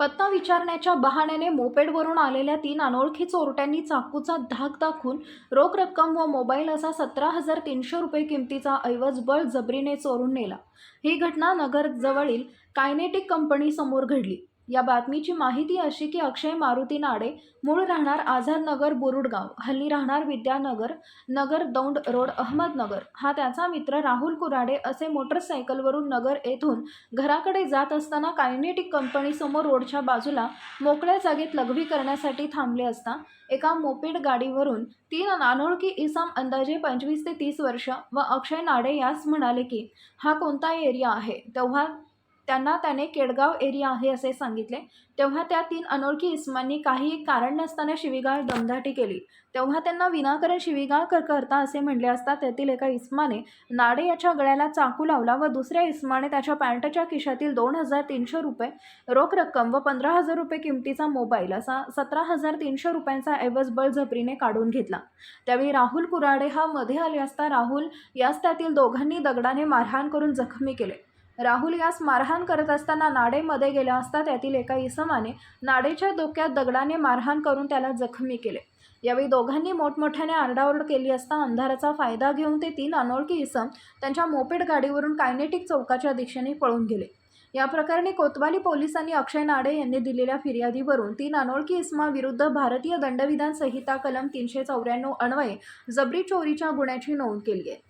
पत्ता विचारण्याच्या बहाण्याने मोपेडवरून आलेल्या तीन अनोळखी चोरट्यांनी चाकूचा धाक दाखवून रोख रक्कम व मोबाईल असा सतरा हजार तीनशे रुपये किमतीचा ऐवज बळ जबरीने चोरून नेला. ही घटना नगरजवळील कायनेटिक कंपनीसमोर घडली. या बातमीची माहिती अशी की अक्षय मारुती नाडे मूळ राहणार आझादनगर बुरुडगाव हल्ली राहणार विद्यानगर नगर दौंड रोड अहमदनगर. हा त्याचा मित्र राहुल कुराडे असे मोटरसायकलवरून नगर येथून घराकडे जात असताना कायनेटिक कंपनीसमोर रोडच्या बाजूला मोकळ्या जागेत लघवी करण्यासाठी थांबले असता एका मोपेड गाडीवरून तीन अनोळखी इसाम अंदाजे पंचवीस ते तीस वर्ष व अक्षय नाडे यास म्हणाले की हा कोणता एरिया आहे? तेव्हा त्यांना त्याने केडगाव एरिया आहे असे सांगितले. तेव्हा त्या तीन अनोळखी इस्मांनी काही कारण नसताना शिवीगाळ दमदाटी केली. तेव्हा त्यांना विनाकारण शिवीगाळ कर करता असे म्हणले असता त्यातील एका इस्माने नाडे याच्या गळ्याला चाकू लावला व दुसऱ्या इस्माने त्याच्या पॅन्टच्या खिशातील दोन हजार तीनशे रुपये रोख रक्कम व पंधरा हजार रुपये किमतीचा मोबाईल असा सतरा हजार तीनशे रुपयांचा ऐवज बळजबरीने काढून घेतला. त्यावेळी राहुल कुराडे हा मध्ये आले असता राहुल यास त्यातील दोघांनी दगडाने मारहाण करून जखमी केले. राहुल यास मारहाण करत असताना नाडेमध्ये गेला असता त्यातील एका इसमाने नाडेच्या डोक्यात दगडाने मारहाण करून त्याला जखमी केले. यावेळी दोघांनी मोठमोठ्याने आरडाओरड केली असता अंधाराचा फायदा घेऊन ते तीन अनोळखी इसम त्यांच्या मोपेड गाडीवरून कायनेटिक चौकाच्या दिशेने पळून गेले. या प्रकरणी कोतवाली पोलिसांनी अक्षय नाडे यांनी दिलेल्या फिर्यादीवरून तीन अनोळखी इसमाविरुद्ध भारतीय दंडविधान संहिता कलम तीनशे चौऱ्याण्णव अन्वये जबरी चोरीच्या गुन्ह्याची नोंद केली आहे.